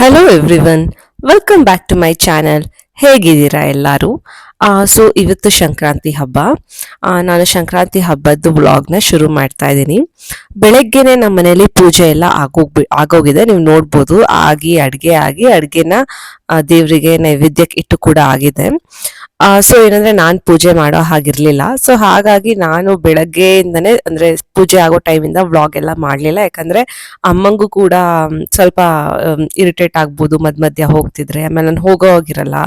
Hello everyone welcome back to my channel ಹೇಗಿದ್ದೀರಾ ಎಲ್ಲರೂ? So ಇವತ್ತು ಸಂಕ್ರಾಂತಿ ಹಬ್ಬ. ನಾನು ಸಂಕ್ರಾಂತಿ ಹಬ್ಬದ್ದು ಬ್ಲಾಗ್ನ ಶುರು ಮಾಡ್ತಾ ಇದ್ದೀನಿ. ಬೆಳಗ್ಗೆನೆ ನಮ್ಮ ಮನೇಲಿ ಪೂಜೆ ಎಲ್ಲ ಆಗೋಗ್ಬಿ, ಆಗೋಗಿದೆ. ನೀವು ನೋಡ್ಬೋದು, ಆಗಿ, ಅಡುಗೆ ಆಗಿ, ಅಡುಗೆನ ದೇವರಿಗೆ ನೈವೇದ್ಯಕ್ಕೆ ಇಟ್ಟು ಕೂಡ ಆಗಿದೆ. ಸೊ ಏನಂದ್ರೆ ನಾನು ಪೂಜೆ ಮಾಡೋ ಹಾಗಿರ್ಲಿಲ್ಲ. ಸೊ ಹಾಗಾಗಿ ನಾನು ಬೆಳಗ್ಗೆಯಿಂದನೇ ಅಂದ್ರೆ ಪೂಜೆ ಆಗೋ ಟೈಮಿಂದ ವ್ಲಾಗ್ ಎಲ್ಲ ಮಾಡಲಿಲ್ಲ. ಯಾಕಂದ್ರೆ ಅಮ್ಮಂಗೂ ಕೂಡ ಸ್ವಲ್ಪ ಇರಿಟೇಟ್ ಆಗ್ಬೋದು ಮಧ್ಯ ಮಧ್ಯ ಹೋಗ್ತಿದ್ರೆ. ಆಮೇಲೆ ನಾನು ಹೋಗೋ ಹೋಗಿರಲ್ಲ.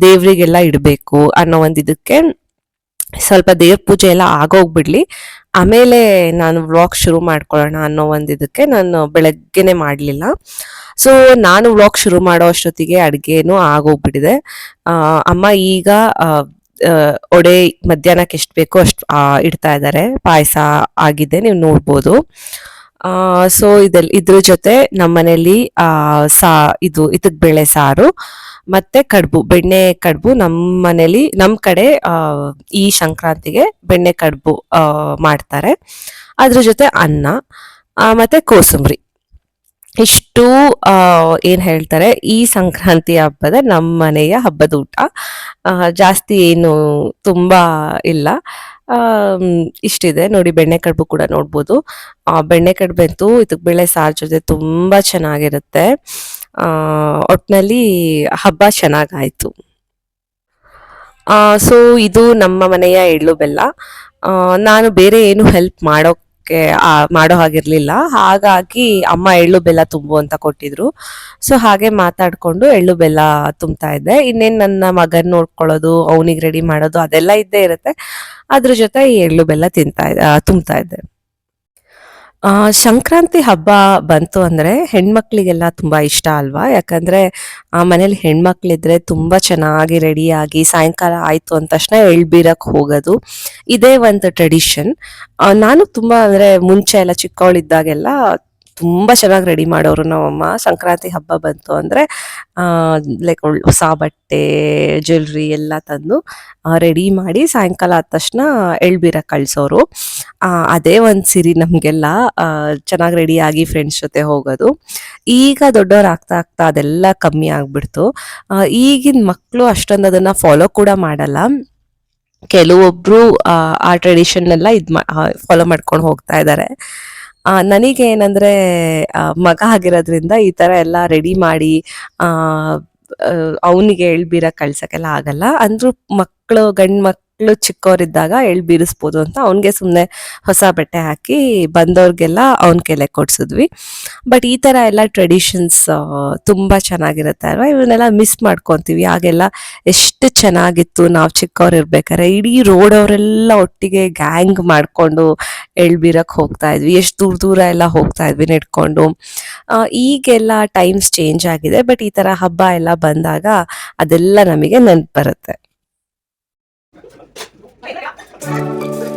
ದೇವರಿಗೆಲ್ಲ ಇಡಬೇಕು ಅನ್ನೋ ಒಂದು ಇದಕ್ಕೆ ಸ್ವಲ್ಪ ದೇವ್ರ ಪೂಜೆ ಎಲ್ಲ ಆಗೋಗ್ಬಿಡ್ಲಿ. ಆಮೇಲೆ ನಾನು ವ್ಲಾಗ್ ಶುರು ಮಾಡ್ಕೊಳ್ಳೋಣ ಅನ್ನೋ ಒಂದು ಇದಕ್ಕೆ ನಾನು ಬೆಳಗ್ಗೆನೆ ಮಾಡಲಿಲ್ಲ. ಸೊ ನಾನು ವ್ಲಾಗ್ ಶುರು ಮಾಡೋ ಅಷ್ಟೊತ್ತಿಗೆ ಅಡುಗೆನೂ ಆಗೋಗ್ಬಿಟ್ಟಿದೆ. ಅಮ್ಮ ಈಗ ಒಡೆ ಮಧ್ಯಾಹ್ನಕ್ಕೆ ಎಷ್ಟು ಬೇಕೋ ಅಷ್ಟು ಇಡ್ತಾ ಇದ್ದಾರೆ. ಪಾಯಸ ಆಗಿದೆ ನೀವು ನೋಡ್ಬೋದು. ಸೊ ಇದೆಲ್ಲ ಇದ್ರ ಜೊತೆ ನಮ್ಮ ಮನೇಲಿ ಆ, ಸಾ ಇದು ಇದಕ್ ಬೇಳೆ ಸಾರು ಮತ್ತೆ ಕಡುಬು ಬೆಣ್ಣೆ ಕಡುಬು ನಮ್ಮ ಮನೇಲಿ ನಮ್ಮ ಕಡೆ ಈ ಸಂಕ್ರಾಂತಿಗೆ ಬೆಣ್ಣೆ ಕಡುಬು ಮಾಡ್ತಾರೆ. ಅದ್ರ ಜೊತೆ ಅನ್ನ ಮತ್ತೆ ಕೋಸಂಬರಿ. ಇಷ್ಟು ಏನ್ ಹೇಳ್ತಾರೆ, ಈ ಸಂಕ್ರಾಂತಿ ಹಬ್ಬದ ನಮ್ಮ ಮನೆಯ ಹಬ್ಬದ ಊಟ. ಜಾಸ್ತಿ ಏನು ತುಂಬಾ ಇಲ್ಲ. ಇಷ್ಟಿದೆ. ನೋಡಿ ಬೆಣ್ಣೆ ಕಡುಬು ಕೂಡ ನೋಡ್ಬೋದು. ಬೆಣ್ಣೆ ಕಡುಬು ಅಂತೂ ಇದಕ್ಕೆ ಬೇಳೆ ಸಾರ್ ಜೊತೆ ತುಂಬಾ ಚೆನ್ನಾಗಿರುತ್ತೆ. ಒಟ್ಟಿನಲ್ಲಿ ಹಬ್ಬ ಚೆನ್ನಾಗಾಯ್ತು. ಸೊ, ಇದು ನಮ್ಮ ಮನೆಯ ಎಳ್ಳು ಬೆಲ್ಲ. ನಾನು ಬೇರೆ ಏನು ಹೆಲ್ಪ್ ಮಾಡೋಕ್ಕೆ ಆ, ಮಾಡೋ ಹಾಗಿರ್ಲಿಲ್ಲ. ಹಾಗಾಗಿ ಅಮ್ಮ ಎಳ್ಳು ಬೆಲ್ಲ ತುಂಬು ಅಂತ ಕೊಟ್ಟಿದ್ರು. ಸೊ ಹಾಗೆ ಮಾತಾಡ್ಕೊಂಡು ಎಳ್ಳು ಬೆಲ್ಲ ತುಂಬ್ತಾ ಇದ್ದೆ. ಇನ್ನೇನ್ ನನ್ನ ಮಗನ್ ನೋಡ್ಕೊಳ್ಳೋದು ಅವನಿಗೆ ರೆಡಿ ಮಾಡೋದು ಅದೆಲ್ಲ ಇದ್ದೇ ಇರುತ್ತೆ. ಅದ್ರ ಜೊತೆ ಈ ಎಳ್ಳು ಬೆಲ್ಲ ತಿಂತಾ ಇದ್ದೆ ತುಂಬ್ತಾ ಇದ್ದೆ. ಸಂಕ್ರಾಂತಿ ಹಬ್ಬ ಬಂತು ಅಂದ್ರೆ ಹೆಣ್ಮಕ್ಳಿಗೆಲ್ಲ ತುಂಬಾ ಇಷ್ಟ ಅಲ್ವಾ? ಯಾಕಂದ್ರೆ ಆ ಮನೇಲಿ ಹೆಣ್ಮಕ್ಳಿದ್ರೆ ತುಂಬಾ ಚೆನ್ನಾಗಿ ರೆಡಿಯಾಗಿ ಸಾಯಂಕಾಲ ಆಯ್ತು ಅಂದ ತಕ್ಷಣ ಎಳ್ಬೀರಕ್ ಹೋಗೋದು. ಇದೇ ಒಂದು ಟ್ರೆಡಿಷನ್ ನಾನು ತುಂಬಾ ಅಂದ್ರೆ ಮುಂಚೆ ಎಲ್ಲ ಚಿಕ್ಕವಳಿದ್ದಾಗೆಲ್ಲ ತುಂಬಾ ಚೆನ್ನಾಗಿ ರೆಡಿ ಮಾಡೋರು ನಮ್ಮಮ್ಮ. ಸಂಕ್ರಾಂತಿ ಹಬ್ಬ ಬಂತು ಅಂದ್ರೆ ಲೈಕ್ ಹೊಸ ಬಟ್ಟೆ ಜ್ಯುವೆಲ್ರಿ ಎಲ್ಲ ತಂದು ರೆಡಿ ಮಾಡಿ ಸಾಯಂಕಾಲ ಆದ ತಕ್ಷಣ ಎಳ್ಬೀರ ಕಳ್ಸೋರು. ಅದೇ ಒಂದ್ ಸಿರಿ ನಮ್ಗೆಲ್ಲ ಚೆನ್ನಾಗಿ ರೆಡಿ ಆಗಿ ಫ್ರೆಂಡ್ಸ್ ಜೊತೆ ಹೋಗೋದು. ಈಗ ದೊಡ್ಡವ್ರು ಆಗ್ತಾ ಆಗ್ತಾ ಅದೆಲ್ಲ ಕಮ್ಮಿ ಆಗ್ಬಿಡ್ತು. ಈಗಿನ ಮಕ್ಕಳು ಅಷ್ಟೊಂದು ಅದನ್ನ ಫಾಲೋ ಕೂಡ ಮಾಡಲ್ಲ. ಕೆಲವೊಬ್ರು ಆ, ಆ ಟ್ರೆಡಿಷನ್ ಎಲ್ಲ ಇದ್ ಫಾಲೋ ಮಾಡ್ಕೊಂಡು ಹೋಗ್ತಾ ಇದ್ದಾರೆ ನನಗೆ ಏನಂದ್ರೆ ಮಗ ಆಗಿರೋದ್ರಿಂದ ಈ ತರ ಎಲ್ಲ ರೆಡಿ ಮಾಡಿ ಅವನಿಗೆ ಎಳ್ಬೀರ ಕಳ್ಸಕ್ಕೆಲ್ಲ ಆಗಲ್ಲ. ಅಂದ್ರೂ ಮಕ್ಕಳು, ಗಂಡ್ ಮಕ್ಕಳು ಚಿಕ್ಕವರಿದ್ದಾಗ ಎಳ್ ಬೀರಿಸ್ಬೋದು ಅಂತ ಅವನ್ಗೆ ಸುಮ್ಮನೆ ಹೊಸ ಬಟ್ಟೆ ಹಾಕಿ ಬಂದವ್ರಿಗೆಲ್ಲ ಅವನ್ ಕೆಲೆ ಕೊಡ್ಸಿದ್ವಿ. ಬಟ್ ಈ ತರ ಎಲ್ಲ ಟ್ರೆಡಿಷನ್ಸ್ ತುಂಬಾ ಚೆನ್ನಾಗಿರುತ್ತೆ ಅಲ್ವಾ? ಇವನ್ನೆಲ್ಲ ಮಿಸ್ ಮಾಡ್ಕೊಂತೀವಿ. ಆಗೆಲ್ಲ ಎಷ್ಟು ಚೆನ್ನಾಗಿತ್ತು ನಾವು ಚಿಕ್ಕವ್ರು ಇರ್ಬೇಕಾದ್ರೆ. ಇಡೀ ರೋಡ್ ಅವರೆಲ್ಲ ಒಟ್ಟಿಗೆ ಗ್ಯಾಂಗ್ ಮಾಡ್ಕೊಂಡು ಎಳ್ಬೀರಕ್ ಹೋಗ್ತಾ ಇದ್ವಿ. ಎಷ್ಟು ದೂರ ದೂರ ಎಲ್ಲ ಹೋಗ್ತಾ ಇದ್ವಿ ನೆಡ್ಕೊಂಡು. ಈಗೆಲ್ಲ ಟೈಮ್ಸ್ ಚೇಂಜ್ ಆಗಿದೆ. ಬಟ್ ಈ ತರ ಹಬ್ಬ ಎಲ್ಲ ಬಂದಾಗ ಅದೆಲ್ಲ ನಮಗೆ ನೆನಪು ಬರುತ್ತೆ. ಆ,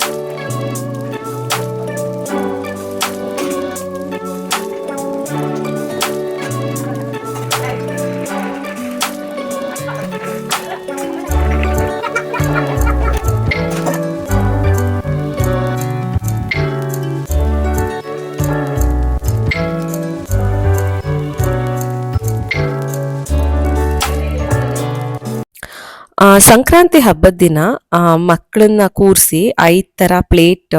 ಸಂಕ್ರಾಂತಿ ಹಬ್ಬದ ದಿನ ಮಕ್ಕಳನ್ನ ಕೂರಿಸಿ ಐದು ಥರ ಪ್ಲೇಟ್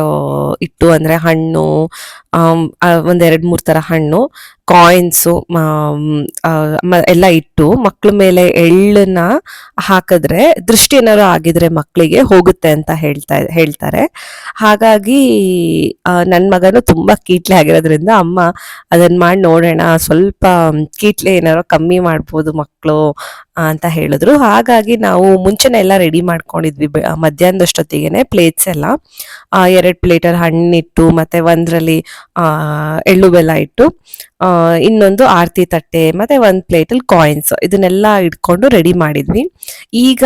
ಇಟ್ಟು ಅಂದ್ರೆ ಹಣ್ಣು ಥರ ಎರಡ್ ತರ ಹಣ್ಣು ಕಾಯಿನ್ಸು ಎಲ್ಲ ಇಟ್ಟು ಮಕ್ಳ ಮೇಲೆ ಎಳ್ಳನ್ನ ಹಾಕಿದ್ರೆ ದೃಷ್ಟಿ ಏನಾದ್ರು ಆಗಿದ್ರೆ ಮಕ್ಕಳಿಗೆ ಹೋಗುತ್ತೆ ಅಂತ ಹೇಳ್ತಾ, ಹೇಳ್ತಾರೆ. ಹಾಗಾಗಿ ನನ್ನ ನನ್ ಮಗನು ತುಂಬಾ ಕೀಟ್ಲೆ ಆಗಿರೋದ್ರಿಂದ ಅಮ್ಮ ಅದನ್ನ ಮಾಡಿ ನೋಡೋಣ, ಸ್ವಲ್ಪ ಕೀಟ್ಲೆ ಏನಾರು ಕಮ್ಮಿ ಮಾಡ್ಬೋದು ಮಕ್ಕಳು ಅಂತ ಹೇಳಿದ್ರು. ಹಾಗಾಗಿ ನಾವು ಮುಂಚೆನೆ ಎಲ್ಲ ರೆಡಿ ಮಾಡ್ಕೊಂಡಿದ್ವಿ ಮಧ್ಯಾಹ್ನದಷ್ಟೊತ್ತಿಗೆ ಪ್ಲೇಟ್ಸ್ ಎಲ್ಲ. ಎರಡು ಪ್ಲೇಟಲ್ಲಿ ಹಣ್ಣಿಟ್ಟು ಮತ್ತೆ ಒಂದ್ರಲ್ಲಿ ಎಳ್ಳು ಬೆಲ್ಲ ಇಟ್ಟು ಇನ್ನೊಂದು ಆರತಿ ತಟ್ಟೆ, ಮತ್ತೆ ಒಂದ್ ಪ್ಲೇಟಲ್ಲಿ ಕಾಯಿನ್ಸ್ ಇದನ್ನೆಲ್ಲ ಇಟ್ಕೊಂಡು ರೆಡಿ ಮಾಡಿದ್ವಿ. ಈಗ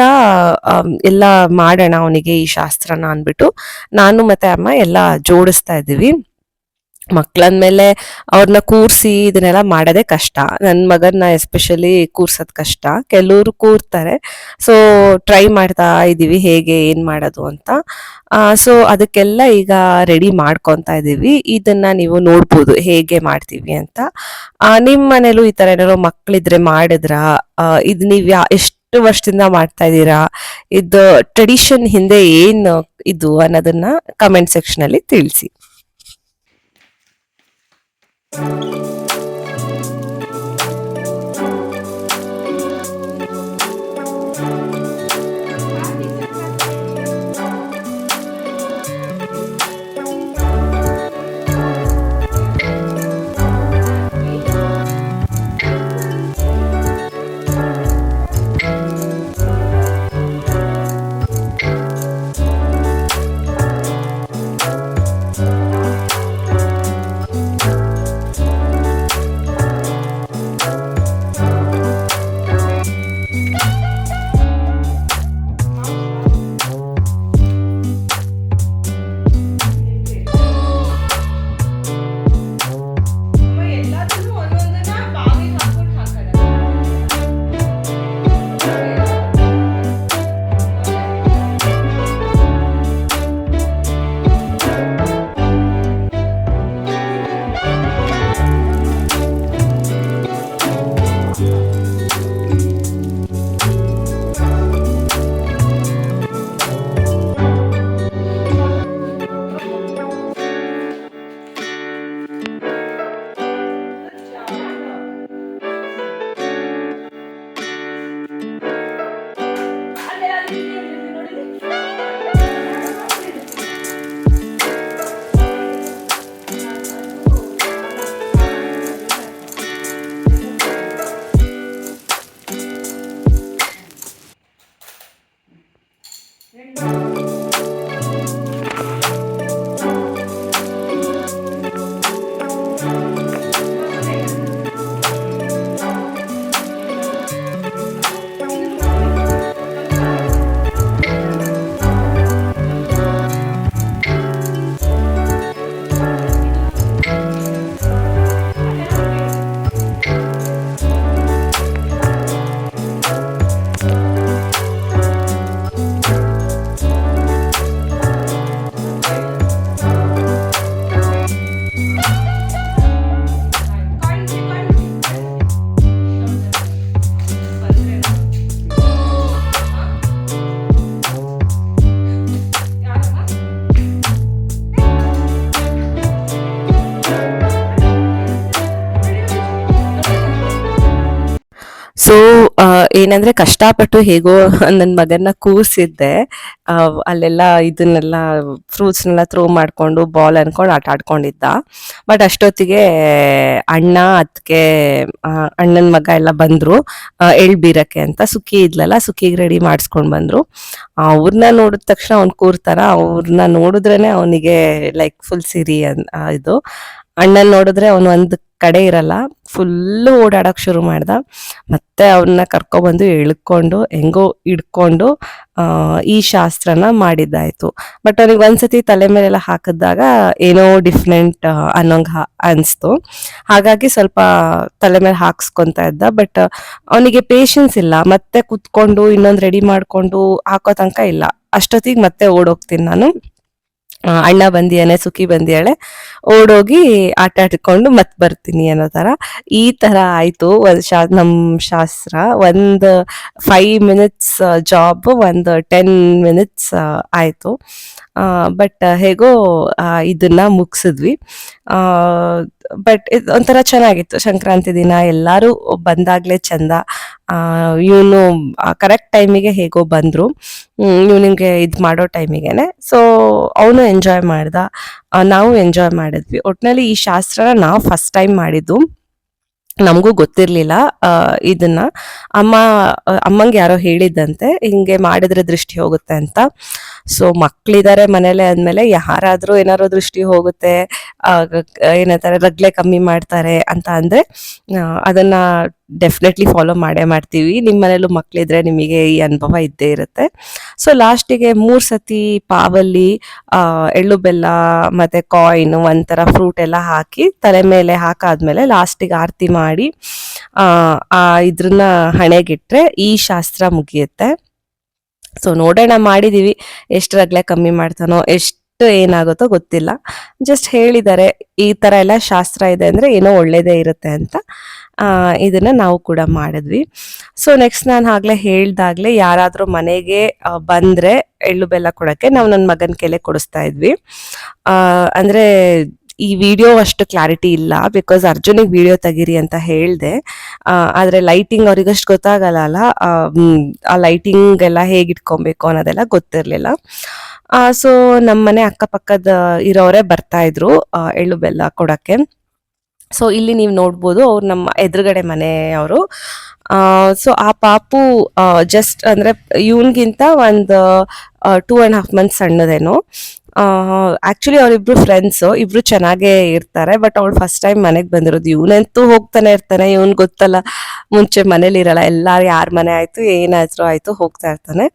ಎಲ್ಲ ಮಾಡೋಣ ಅವನಿಗೆ ಈ ಶಾಸ್ತ್ರನ ಅಂದ್ಬಿಟ್ಟು, ನಾನು ಮತ್ತೆ ಅಮ್ಮ ಎಲ್ಲ ಜೋಡಿಸ್ತಾ ಇದ್ದೀವಿ. ಮಕ್ಳಂದ್ಮೇಲೆ ಅವ್ರನ್ನ ಕೂರ್ಸಿ ಇದನ್ನೆಲ್ಲ ಮಾಡೋದೇ ಕಷ್ಟ. ನನ್ನ ಮಗನ್ನ ಎಸ್ಪೆಷಲಿ ಕೂರ್ಸೋದು ಕಷ್ಟ. ಕೆಲವರು ಕೂರ್ತಾರೆ. ಸೊ ಟ್ರೈ ಮಾಡ್ತಾ ಇದ್ದೀವಿ ಹೇಗೆ, ಏನು ಮಾಡೋದು ಅಂತ. ಸೊ ಅದಕ್ಕೆಲ್ಲ ಈಗ ರೆಡಿ ಮಾಡ್ಕೊತಾ ಇದ್ದೀವಿ ಇದನ್ನ ನೀವು ನೋಡ್ಬೋದು ಹೇಗೆ ಮಾಡ್ತೀವಿ ಅಂತ. ನಿಮ್ಮ ನಿಮ್ ಮನೇಲೂ ಈ ಥರ ಏನಾದ್ರು ಮಕ್ಕಳಿದ್ರೆ ಮಾಡಿದ್ರ? ಇದು ನೀವು ಯಾ, ಎಷ್ಟು ವರ್ಷದಿಂದ ಮಾಡ್ತಾ ಇದ್ದೀರಾ ಇದು ಟ್ರೆಡಿಷನ್ ಹಿಂದೆ ಏನು ಇದು ಅನ್ನೋದನ್ನ ಕಮೆಂಟ್ ಸೆಕ್ಷನ್ ಅಲ್ಲಿ ತಿಳಿಸಿ. ಸೊ ಏನಂದ್ರೆ ಕಷ್ಟಪಟ್ಟು ಹೇಗೋ ನನ್ನ ಮಗನ ಕೂರಿಸಿದ್ದೆ. ಅಲ್ಲೆಲ್ಲ ಇದನ್ನೆಲ್ಲ ಫ್ರೂಟ್ಸ್ನೆಲ್ಲ ಥ್ರೋ ಮಾಡ್ಕೊಂಡು ಬಾಲ್ ಅನ್ಕೊಂಡು ಆಟ ಆಡ್ಕೊಂಡಿದ್ದ. ಬಟ್ ಅಷ್ಟೊತ್ತಿಗೆ ಅಣ್ಣ ಅದಕ್ಕೆ ಅಣ್ಣನ ಮಗ ಎಲ್ಲ ಬಂದ್ರು. ಎಳ್ ಬೀರಕ್ಕೆ ಅಂತ ಸುಕ್ಕಿ ಇದ್ಲಲ್ಲ, ಸುಕ್ಕಿಗೆ ರೆಡಿ ಮಾಡಿಸ್ಕೊಂಡ್ ಬಂದ್ರು. ಅವ್ರನ್ನ ನೋಡಿದ ತಕ್ಷಣ ಅವ್ನು ಕೂರ್ತಾರ. ಅವ್ರನ್ನ ನೋಡಿದ್ರೇನೆ ಅವನಿಗೆ ಲೈಕ್ ಫುಲ್ ಸಿರಿ ಇದು. ಅಣ್ಣನ ನೋಡಿದ್ರೆ ಅವನು ಒಂದು ಕಡೆ ಇರಲ್ಲ. ಫುಲ್ಲು ಓಡಾಡಕ್ ಶುರು ಮಾಡ್ದ. ಮತ್ತೆ ಅವನ್ನ ಕರ್ಕೊಬಂದು ಎಳ್ಕೊಂಡು, ಹೆಂಗೋ ಹಿಡ್ಕೊಂಡು ಈ ಶಾಸ್ತ್ರನ ಮಾಡಿದ್ದಾಯ್ತು. ಬಟ್ ಅವ್ನಿಗೆ ಒಂದ್ಸತಿ ತಲೆ ಮೇಲೆಲ್ಲ ಹಾಕಿದಾಗ ಏನೋ ಡಿಫ್ರೆಂಟ್ ಅನ್ನೋಂಗ್ ಹಾ, ಅನ್ಸ್ತು. ಹಾಗಾಗಿ ಸ್ವಲ್ಪ ತಲೆ ಮೇಲೆ ಹಾಕ್ಸ್ಕೊಂತ ಇದ್ದ. ಬಟ್ ಅವನಿಗೆ ಪೇಷನ್ಸ್ ಇಲ್ಲ. ಮತ್ತೆ ಕುತ್ಕೊಂಡು, ಇನ್ನೊಂದು ರೆಡಿ ಮಾಡ್ಕೊಂಡು ಹಾಕೋ ತನಕ ಇಲ್ಲ. ಅಷ್ಟೊತ್ತಿಗೆ ಮತ್ತೆ ಓಡೋಗ್ತೀನಿ ನಾನು. ಅಣ್ಣ ಬಂದಿಯಾನೆ, ಸುಖಿ ಬಂದಿಯಾಳೆ, ಓಡೋಗಿ ಆಟ ಆಡ್ಕೊಂಡು ಮತ್ ಬರ್ತೀನಿ ಅನ್ನೋ ತರ ಈ ತರ ಆಯ್ತು. ಶಾ, ನಮ್ ಶಾಸ್ತ್ರ. ಒಂದ್ ಫೈವ್ ಮಿನಿಟ್ಸ್ ಜಾಬ್ ಒಂದ್ ಟೆನ್ ಮಿನಿಟ್ಸ್ ಆಯ್ತು. ಬಟ್ ಹೇಗೋ ಇದನ್ನ ಮುಗಿಸಿದ್ವಿ. ಬಟ್ ಇದು ಒಂಥರ ಚೆನ್ನಾಗಿತ್ತು. ಸಂಕ್ರಾಂತಿ ದಿನ ಎಲ್ಲರೂ ಬಂದಾಗ್ಲೇ ಚಂದ. ಇವನು ಕರೆಕ್ಟ್ ಟೈಮಿಗೆ ಹೇಗೋ ಬಂದರು. ಇವನಿಗೆ ಇದು ಮಾಡೋ ಟೈಮಿಗೆನೆ ಸೊ ಅವನು ಎಂಜಾಯ್ ಮಾಡ್ದ. ನಾವು ಎಂಜಾಯ್ ಮಾಡಿದ್ವಿ. ಒಟ್ನಲ್ಲಿ ಈ ಶಾಸ್ತ್ರನ ನಾವು ಫಸ್ಟ್ ಟೈಮ್ ಮಾಡಿದ್ದು. ನಮಗೂ ಗೊತ್ತಿರಲಿಲ್ಲ ಇದನ್ನ. ಅಮ್ಮ ಅಮ್ಮಂಗೆ ಯಾರೋ ಹೇಳಿದ್ದಂತೆ, ಹಿಂಗೆ ಮಾಡಿದ್ರೆ ದೃಷ್ಟಿ ಹೋಗುತ್ತೆ ಅಂತ. ಸೊ ಮಕ್ಳಿದ್ದಾರೆ ಮನೇಲೆ ಅಂದಮೇಲೆ ಯಾರಾದರೂ ಏನಾದ್ರು ದೃಷ್ಟಿ ಹೋಗುತ್ತೆ ಏನಂತಾರೆ ರಗ್ಲೆ ಕಮ್ಮಿ ಮಾಡ್ತಾರೆ ಅಂತ ಅಂದರೆ ಅದನ್ನು ಡೆಫಿನೆಟ್ಲಿ ಫಾಲೋ ಮಾಡೇ ಮಾಡ್ತೀವಿ. ನಿಮ್ಮ ಮನೇಲೂ ಮಕ್ಕಳಿದ್ರೆ ನಿಮಗೆ ಈ ಅನುಭವ ಇದ್ದೇ ಇರುತ್ತೆ. ಸೊ ಲಾಸ್ಟಿಗೆ ಮೂರು ಸತಿ ಪಾವಲ್ಲಿ ಎಳ್ಳು ಬೆಲ್ಲ ಮತ್ತು ಕಾಯಿನ್ ಒಂಥರ ಫ್ರೂಟ್ ಎಲ್ಲ ಹಾಕಿ ತಲೆ ಮೇಲೆ ಹಾಕಾದ್ಮೇಲೆ ಲಾಸ್ಟಿಗೆ ಆರತಿ ಮಾಡಿ ಇದ್ರನ್ನ ಹಣೆಗಿಟ್ರೆ ಈ ಶಾಸ್ತ್ರ ಮುಗಿಯುತ್ತೆ. ಸೊ ನೋಡೋಣ, ಮಾಡಿದೀವಿ. ಎಷ್ಟು ರಗ್ಲೆ ಕಮ್ಮಿ ಮಾಡ್ತಾನೋ, ಎಷ್ಟು ಏನಾಗುತ್ತೋ ಗೊತ್ತಿಲ್ಲ. ಜಸ್ಟ್ ಹೇಳಿದ್ದಾರೆ ಈ ತರ ಎಲ್ಲ ಶಾಸ್ತ್ರ ಇದೆ ಅಂದ್ರೆ ಏನೋ ಒಳ್ಳೇದೇ ಇರುತ್ತೆ ಅಂತ ಇದನ್ನ ನಾವು ಕೂಡ ಮಾಡಿದ್ವಿ. ಸೊ ನೆಕ್ಸ್ಟ್ ನಾನು ಆಗ್ಲೇ ಹೇಳ್ದಾಗ್ಲೇ, ಯಾರಾದ್ರೂ ಮನೆಗೆ ಬಂದ್ರೆ ಎಳ್ಳು ಬೆಲ್ಲ ಕೊಡಕ್ಕೆ ನಾವು ನನ್ನ ಮಗನ ಕೆಲೆ ಕೊಡಿಸ್ತಾ ಇದ್ವಿ. ಅಂದ್ರೆ ಈ ವಿಡಿಯೋ ಅಷ್ಟು ಕ್ಲಾರಿಟಿ ಇಲ್ಲ ಬಿಕಾಸ್ ಅರ್ಜುನಿಗೆ ವಿಡಿಯೋ ತೆಗೀರಿ ಅಂತ ಹೇಳಿದೆ. ಆದರೆ ಲೈಟಿಂಗ್ ಅವ್ರಿಗಷ್ಟು ಗೊತ್ತಾಗಲ್ಲ ಅಲ್ಲ ಆ, ಲೈಟಿಂಗ್ ಎಲ್ಲ ಹೇಗೆ ಇಟ್ಕೊಬೇಕು ಅನ್ನೋದೆಲ್ಲ ಗೊತ್ತಿರಲಿಲ್ಲ. ಸೊ ನಮ್ಮ ಮನೆ ಅಕ್ಕಪಕ್ಕದ ಇರೋರೇ ಬರ್ತಾ ಇದ್ರು ಎಳ್ಳು ಬೆಲ್ಲ ಕೊಡಕ್ಕೆ. ಸೊ ಇಲ್ಲಿ ನೀವು ನೋಡ್ಬೋದು ಅವ್ರು ನಮ್ಮ ಎದುರುಗಡೆ ಮನೆಯವರು ಸೊ ಆ ಪಾಪು ಜಸ್ಟ್ ಅಂದರೆ ಇವನ್ಗಿಂತ ಒಂದು ಟೂ ಆ್ಯಂಡ್ ಹಾಫ್ ಮಂತ್ಸ್ ಸಣ್ಣದೇನು. ಆಕ್ಚುಲಿ ಅವರಿಬ್ರು ಫ್ರೆಂಡ್ಸ್ ಇಬ್ರು ಚೆನ್ನಾಗೇ ಇರ್ತಾರೆ ಬಟ್ ಅವಳು ಫಸ್ಟ್ ಟೈಮ್ ಮನೆಗೆ ಬಂದಿರೋದು ಇವನಂತೂ ಹೋಗ್ತಾನೆ ಇರ್ತಾನೆ, ಇವನ್ ಗೊತ್ತಲ್ಲ, ಮುಂಚೆ ಮನೇಲಿ ಇರಲ್ಲ, ಎಲ್ಲಾರು ಯಾರ ಮನೆ ಆಯ್ತು, ಏನಾದ್ರು ಆಯ್ತು, ಹೋಗ್ತಾ ಇರ್ತಾನೆ.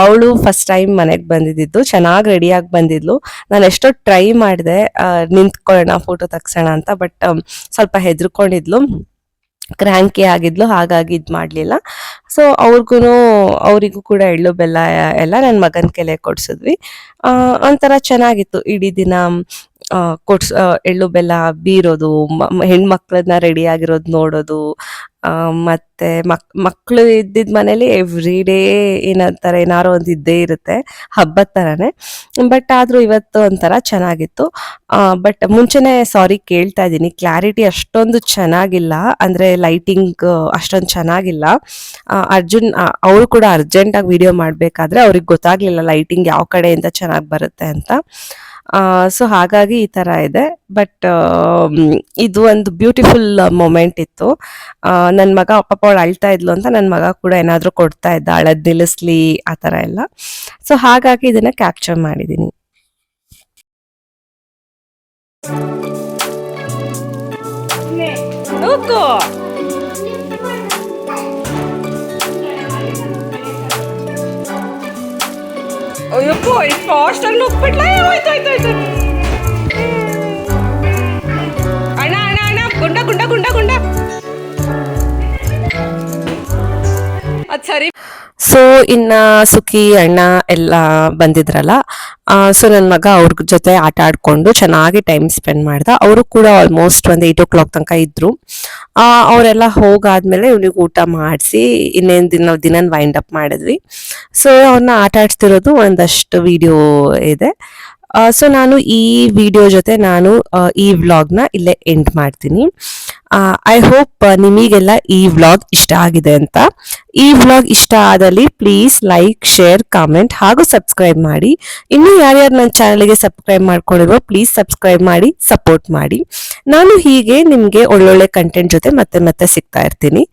ಅವಳು ಫಸ್ಟ್ ಟೈಮ್ ಮನೆಗೆ ಬಂದಿದ್ದು, ಚೆನ್ನಾಗಿ ರೆಡಿಯಾಗಿ ಬಂದಿದ್ಲು. ನಾನು ಎಷ್ಟೋ ಟ್ರೈ ಮಾಡಿದೆ ನಿಂತ್ಕೊಳ್ಳೋಣ ಫೋಟೋ ತಗ್ಸೋಣ ಅಂತ ಬಟ್ ಸ್ವಲ್ಪ ಹೆದರ್ಕೊಂಡಿದ್ಲು. ಕ್ರ್ಯಾಂಕಿ ಆಗಿದ್ಲು, ಹಾಗಾಗಿ ಇದು ಮಾಡಲಿಲ್ಲ. ಸೊ ಅವ್ರಿಗೂ ಅವರಿಗೂ ಕೂಡ ಎಳ್ಳು, ಬೆಲ್ಲ, ಎಲ್ಲ ನನ್ನ ಮಗನ ಕೆಲೆ ಕೊಡಿಸಿದ್ವಿ. ಒಂಥರ ಚೆನ್ನಾಗಿತ್ತು. ಇಡೀ ದಿನ ಕೊಡ್ಸ್ ಎಳ್ಳು ಬೆಲ್ಲ ಬೀರೋದು ಹೆಣ್ಮಕ್ಳನ್ನ ರೆಡಿ ಆಗಿರೋದು ನೋಡೋದು ಮತ್ತೆ ಮಕ್ ಮಕ್ಕಳು ಇದ್ದಿದ್ ಮನೇಲಿ ಎವ್ರಿ ಡೇ ಏನಂತಾರೆ, ಏನಾರೋ ಒಂದು ಇದ್ದೇ ಇರುತ್ತೆ, ಹಬ್ಬದ ಥರನೇ ಬಟ್ ಆದ್ರೂ ಇವತ್ತು ಒಂಥರ ಚೆನ್ನಾಗಿತ್ತು. ಬಟ್ ಮುಂಚೆನೆ ಸಾರಿ ಕೇಳ್ತಾ ಇದ್ದೀನಿ. ಕ್ಲಾರಿಟಿ ಅಷ್ಟೊಂದು ಚೆನ್ನಾಗಿಲ್ಲ, ಅಂದ್ರೆ ಲೈಟಿಂಗ್ ಅಷ್ಟೊಂದು ಚೆನ್ನಾಗಿಲ್ಲ. ಅರ್ಜುನ್ ಅವ್ರು ಕೂಡ ಅರ್ಜೆಂಟ್ ಆಗಿ ವಿಡಿಯೋ ಮಾಡ್ಬೇಕಾದ್ರೆ ಅವ್ರಿಗೆ ಗೊತ್ತಾಗ್ಲಿಲ್ಲ ಲೈಟಿಂಗ್ ಯಾವ ಕಡೆಯಿಂದ ಚೆನ್ನಾಗಿ ಬರುತ್ತೆ ಅಂತ. ಸೊ ಹಾಗಾಗಿ ಈ ತರ ಇದೆ. ಬಟ್ ಇದು ಒಂದು ಬ್ಯೂಟಿಫುಲ್ ಮೊಮೆಂಟ್ ಇತ್ತು. ನನ್ನ ಮಗ ಪಾಪ ಅವಳು ಅಳ್ತಾ ಇದ್ಲು ಅಂತ ನನ್ನ ಮಗ ಕೂಡ ಏನಾದರೂ ಕೊಡ್ತಾ ಇದ್ದ, ಅಳದ್ ನಿಲ್ಲಿಸ್ಲಿ, ಆ ಥರ ಎಲ್ಲ. ಸೊ ಹಾಗಾಗಿ ಇದನ್ನ ಕ್ಯಾಪ್ಚರ್ ಮಾಡಿದ್ದೀನಿ ಅಯ್ಯಪ್ಪ ಫಾಸ್ಟ್ ಅಲ್ಲಿ ಹೋಗ್ಬಿಟ್ಲ? ಹೋಯ್ತು ಹೋಯ್ತು ಹೋಯ್ತು. ಅಣ್ಣ ಅಣ್ಣ ಅಣ್ಣ ಗುಂಡ ಗುಂಡ ಗುಂಡ ಗುಂಡ. ಅದು ಸರಿ. ಸೊ ಇನ್ನ ಸುಖಿ ಅಣ್ಣ ಎಲ್ಲ ಬಂದಿದ್ರಲ್ಲ ಸೊ ನನ್ನ ಮಗ ಅವ್ರ ಜೊತೆ ಆಟ ಆಡ್ಕೊಂಡು ಚೆನ್ನಾಗಿ ಟೈಮ್ ಸ್ಪೆಂಡ್ ಮಾಡ್ದ. ಅವರು ಕೂಡ ಆಲ್ಮೋಸ್ಟ್ ಒಂದು ಏಯ್ಟ್ ಓ ಕ್ಲಾಕ್ ತನಕ ಇದ್ರು. ಆ, ಅವರೆಲ್ಲ ಹೋಗಾದ್ಮೇಲೆ ಇವ್ನಿಗೆ ಊಟ ಮಾಡಿಸಿ ಇನ್ನೇನು ದಿನ ದಿನ ವೈಂಡ್ ಅಪ್ ಮಾಡಿದ್ವಿ. ಸೊ ಅವ್ರನ್ನ ಆಟ ಆಡಿಸ್ತಿರೋದು ಒಂದಷ್ಟು ವಿಡಿಯೋ ಇದೆ. ಸೊ ನಾನು ಈ ವಿಡಿಯೋ ಜೊತೆ ನಾನು ಈ ವ್ಲಾಗ್ನ ಇಲ್ಲೇ ಎಂಡ್ ಮಾಡ್ತೀನಿ. ಐ ಹೋಪ್ ನಿಮಗೆಲ್ಲ ಈ ವ್ಲಾಗ್ ಇಷ್ಟ ಆಗಿದೆ ಅಂತ. ಈ ವ್ಲಾಗ್ ಇಷ್ಟ ಆದಲ್ಲಿ ಪ್ಲೀಸ್ ಲೈಕ್ ಶೇರ್ ಕಾಮೆಂಟ್ ಹಾಗೂ ಸಬ್ಸ್ಕ್ರೈಬ್ ಮಾಡಿ. ಇನ್ನೂ ಯಾರ್ಯಾರು ನನ್ನ ಚಾನಲ್ಗೆ ಸಬ್ಸ್ಕ್ರೈಬ್ ಮಾಡ್ಕೊಂಡಿರೋ ಪ್ಲೀಸ್ ಸಬ್ಸ್ಕ್ರೈಬ್ ಮಾಡಿ ಸಪೋರ್ಟ್ ಮಾಡಿ. ನಾನು ಹೀಗೆ ನಿಮಗೆ ಒಳ್ಳೊಳ್ಳೆ ಕಂಟೆಂಟ್ ಜೊತೆ ಮತ್ತೆ ಮತ್ತೆ ಸಿಗ್ತಾ ಇರ್ತೀನಿ.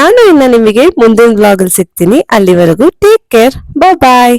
ನಾನು ಇನ್ನು ನಿಮಗೆ ಮುಂದಿನ ವ್ಲಾಗಲ್ಲಿ ಸಿಗ್ತೀನಿ. ಅಲ್ಲಿವರೆಗೂ ಟೇಕ್ ಕೇರ್ ಬಾಯ್